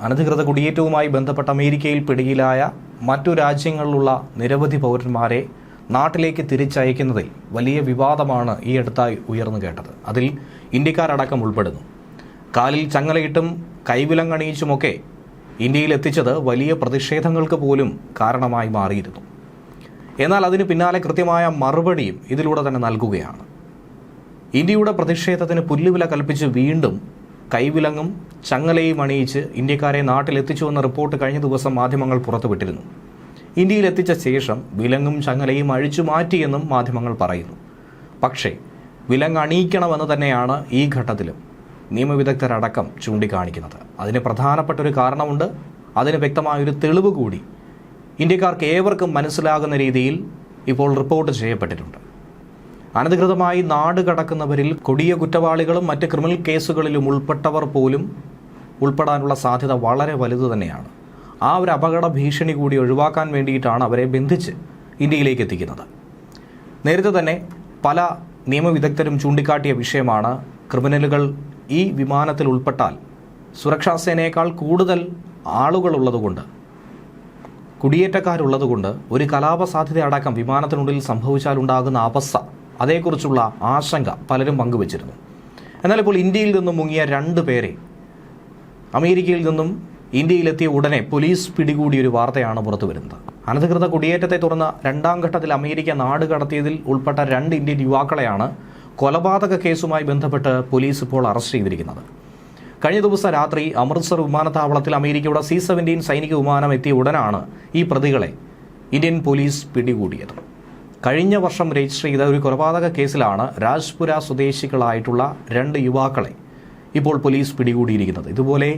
അനധികൃത കുടിയേറ്റവുമായി ബന്ധപ്പെട്ട അമേരിക്കയിൽ പിടിയിലായ മറ്റു രാജ്യങ്ങളിലുള്ള നിരവധി പൗരന്മാരെ നാട്ടിലേക്ക് തിരിച്ചയക്കുന്നതിൽ വലിയ വിവാദമാണ് ഈ അടുത്തായി ഉയർന്നു കേട്ടത്. അതിൽ ഇന്ത്യക്കാരടക്കം ഉൾപ്പെടുന്നു. കാലിൽ ചങ്ങലയിട്ടും കൈവിലങ്ങണിയിച്ചുമൊക്കെ ഇന്ത്യയിൽ എത്തിച്ചത് വലിയ പ്രതിഷേധങ്ങൾക്ക് പോലും കാരണമായി മാറിയിരുന്നു. എന്നാൽ അതിന് പിന്നാലെ കൃത്യമായ മറുപടിയും ഇതിലൂടെ തന്നെ നൽകുകയാണ്. ഇന്ത്യയുടെ പ്രതിഷേധത്തിന് പുല്ലുവില കൽപ്പിച്ച് വീണ്ടും കൈവിലങ്ങും ചങ്ങലയും അണിയിച്ച് ഇന്ത്യക്കാരെ നാട്ടിലെത്തിച്ചുവെന്ന റിപ്പോർട്ട് കഴിഞ്ഞ ദിവസം മാധ്യമങ്ങൾ പുറത്തുവിട്ടിരുന്നു. ഇന്ത്യയിലെത്തിച്ച ശേഷം വിലങ്ങും ചങ്ങലയും അഴിച്ചു മാറ്റിയെന്നും മാധ്യമങ്ങൾ പറയുന്നു. പക്ഷേ വിലങ്ങ് അണിയിക്കണമെന്ന് തന്നെയാണ് ഈ ഘട്ടത്തിലും നിയമവിദഗ്ധരടക്കം ചൂണ്ടിക്കാണിക്കുന്നത്. അതിന് പ്രധാനപ്പെട്ട ഒരു കാരണമുണ്ട്. അതിന് വ്യക്തമായൊരു തെളിവ് കൂടി. ഇന്ത്യക്കാർക്ക് ഏവർക്കും മനസ്സിലാകുന്ന രീതിയിൽ ഇപ്പോൾ റിപ്പോർട്ട് ചെയ്യപ്പെട്ടിട്ടുണ്ട്. അനധികൃതമായി നാട് കടക്കുന്നവരിൽ കൊടിയ കുറ്റവാളികളും മറ്റ് ക്രിമിനൽ കേസുകളിലും ഉൾപ്പെട്ടവർ പോലും ഉൾപ്പെടാനുള്ള സാധ്യത വളരെ വലുത് തന്നെയാണ്. ആ ഒരു അപകട ഭീഷണി കൂടി ഒഴിവാക്കാൻ വേണ്ടിയിട്ടാണ് അവരെ ബന്ധിച്ച് ഇന്ത്യയിലേക്ക് എത്തിക്കുന്നത്. നേരത്തെ തന്നെ പല നിയമവിദഗ്ധരും ചൂണ്ടിക്കാട്ടിയ വിഷയമാണ് ക്രിമിനലുകൾ ഈ വിമാനത്തിൽ ഉൾപ്പെട്ടാൽ സുരക്ഷാസേനയേക്കാൾ കൂടുതൽ ആളുകളുള്ളതുകൊണ്ട് കുടിയേറ്റക്കാരുള്ളതുകൊണ്ട് ഒരു കലാപ സാധ്യത അടക്കം വിമാനത്തിനുള്ളിൽ സംഭവിച്ചാൽ ഉണ്ടാകുന്ന അവസ്ഥ അതേക്കുറിച്ചുള്ള ആശങ്ക പലരും പങ്കുവച്ചിരുന്നു. എന്നാൽ ഇപ്പോൾ ഇന്ത്യയിൽ നിന്നും മുങ്ങിയ രണ്ട് പേരെ അമേരിക്കയിൽ നിന്നും ഇന്ത്യയിലെത്തിയ ഉടനെ പോലീസ് പിടികൂടിയ ഒരു വാർത്തയാണ് പുറത്തു വരുന്നത്. അനധികൃത കുടിയേറ്റത്തെ തുടർന്ന് രണ്ടാം ഘട്ടത്തിൽ അമേരിക്ക നാട് കടത്തിയതിൽ ഉൾപ്പെട്ട രണ്ട് ഇന്ത്യൻ യുവാക്കളെയാണ് കൊലപാതക കേസുമായി ബന്ധപ്പെട്ട് പോലീസ് ഇപ്പോൾ അറസ്റ്റ് ചെയ്തിരിക്കുന്നത്. കഴിഞ്ഞ ദിവസം രാത്രി അമൃത്സർ വിമാനത്താവളത്തിൽ അമേരിക്കയുടെ സി സെവന്റീൻ സൈനിക വിമാനം എത്തിയ ഉടനാണ് ഈ പ്രതികളെ ഇന്ത്യൻ പോലീസ് പിടികൂടിയത്. കഴിഞ്ഞ വർഷം രജിസ്റ്റർ ചെയ്ത ഒരു കൊലപാതക കേസിലാണ് രാജ്പുര സ്വദേശികളായിട്ടുള്ള രണ്ട് യുവാക്കളെ ഇപ്പോൾ പോലീസ് പിടികൂടിയിരിക്കുന്നത്. ഇതുപോലെ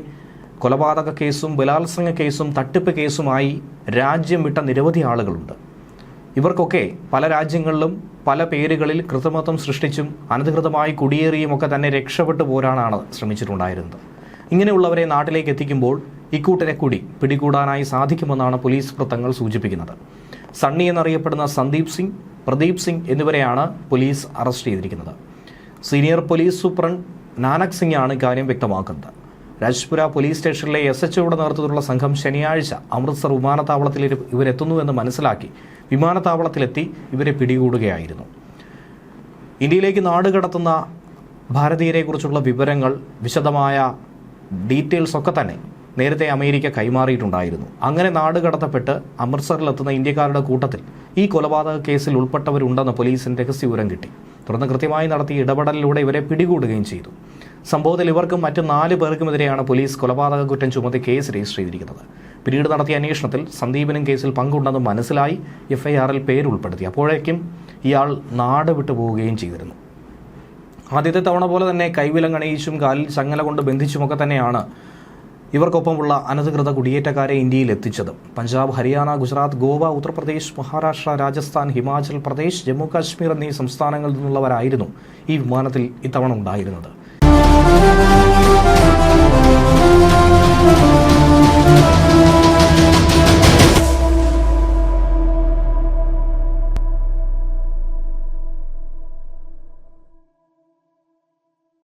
കൊലപാതക കേസും ബലാത്സംഗ കേസും തട്ടിപ്പ് കേസുമായി രാജ്യം വിട്ട നിരവധി ആളുകളുണ്ട്. ഇവർക്കൊക്കെ പല രാജ്യങ്ങളിലും പല പേരുകളിൽ കൃത്രിമത്വം സൃഷ്ടിച്ചും അനധികൃതമായി കുടിയേറിയുമൊക്കെ തന്നെ രക്ഷപ്പെട്ടു പോരാനാണ് ശ്രമിച്ചിട്ടുണ്ടായിരുന്നത്. ഇങ്ങനെയുള്ളവരെ നാട്ടിലേക്ക് എത്തിക്കുമ്പോൾ ഇക്കൂട്ടരെ കൂടി പിടികൂടാനായി സാധിക്കുമെന്നാണ് പോലീസ് വൃത്തങ്ങൾ സൂചിപ്പിക്കുന്നത്. സണ്ണി എന്നറിയപ്പെടുന്ന സന്ദീപ് സിംഗ് പ്രദീപ് സിംഗ് എന്നിവരെയാണ് പോലീസ് അറസ്റ്റ് ചെയ്തിരിക്കുന്നത്. Senior police superintendent Nanak Singh ആണ് ഇക്കാര്യം വ്യക്തമാക്കുന്നത്. രാജ്പുര പോലീസ് സ്റ്റേഷനിലെ എസ് എച്ച് ഒയുടെ നേതൃത്വത്തിലുള്ള സംഘം ശനിയാഴ്ച അമൃത്സർ വിമാനത്താവളത്തിൽ ഇവരെത്തുന്നുവെന്ന് മനസ്സിലാക്കി വിമാനത്താവളത്തിലെത്തി ഇവരെ പിടികൂടുകയായിരുന്നു. ഇന്ത്യയിലേക്ക് നാടുകടത്തുന്ന ഭാരതീയരെക്കുറിച്ചുള്ള വിവരങ്ങൾ വിശദമായ ഡീറ്റെയിൽസ് ഒക്കെ തന്നെ നേരത്തെ അമേരിക്ക കൈമാറിയിട്ടുണ്ടായിരുന്നു. അങ്ങനെ നാട് കടത്തപ്പെട്ട് അമൃത്സറിലെത്തുന്ന ഇന്ത്യക്കാരുടെ കൂട്ടത്തിൽ ഈ കൊലപാതക കേസിൽ ഉൾപ്പെട്ടവരുണ്ടെന്ന് പോലീസിന് രഹസ്യവിവരം കിട്ടി. തുടർന്ന് കൃത്യമായി നടത്തിയ ഇടപെടലിലൂടെ ഇവരെ പിടികൂടുകയും ചെയ്തു. സംഭവത്തിൽ ഇവർക്കും മറ്റു നാല് പേർക്കുമെതിരെയാണ് പോലീസ് കൊലപാതക കുറ്റം ചുമത്തി കേസ് രജിസ്റ്റർ ചെയ്തിരിക്കുന്നത്. പിന്നീട് നടത്തിയ അന്വേഷണത്തിൽ സന്ദീപനും കേസിൽ പങ്കുണ്ടെന്ന് മനസ്സിലായി എഫ്ഐആറിൽ പേരുൾപ്പെടുത്തി. അപ്പോഴേക്കും ഇയാൾ നാട് വിട്ടു പോവുകയും ചെയ്തിരുന്നു. ആദ്യത്തെ തവണ പോലെ തന്നെ കൈവിലങ്ങണയിച്ചും കാലിൽ ചങ്ങല കൊണ്ട് ബന്ധിച്ചുമൊക്കെ തന്നെയാണ് ഇവർക്കൊപ്പമുള്ള അനധികൃത കുടിയേറ്റക്കാരെ ഇന്ത്യയിൽ എത്തിച്ചത്. പഞ്ചാബ് ഹരിയാന ഗുജറാത്ത് ഗോവ ഉത്തർപ്രദേശ് മഹാരാഷ്ട്ര രാജസ്ഥാൻ ഹിമാചൽ പ്രദേശ് ജമ്മു കാശ്മീർ എന്നീ സംസ്ഥാനങ്ങളിൽ നിന്നുള്ളവരായിരുന്നു ഈ വിമാനത്തിൽ ഇത്തവണ ഉണ്ടായിരുന്നത്.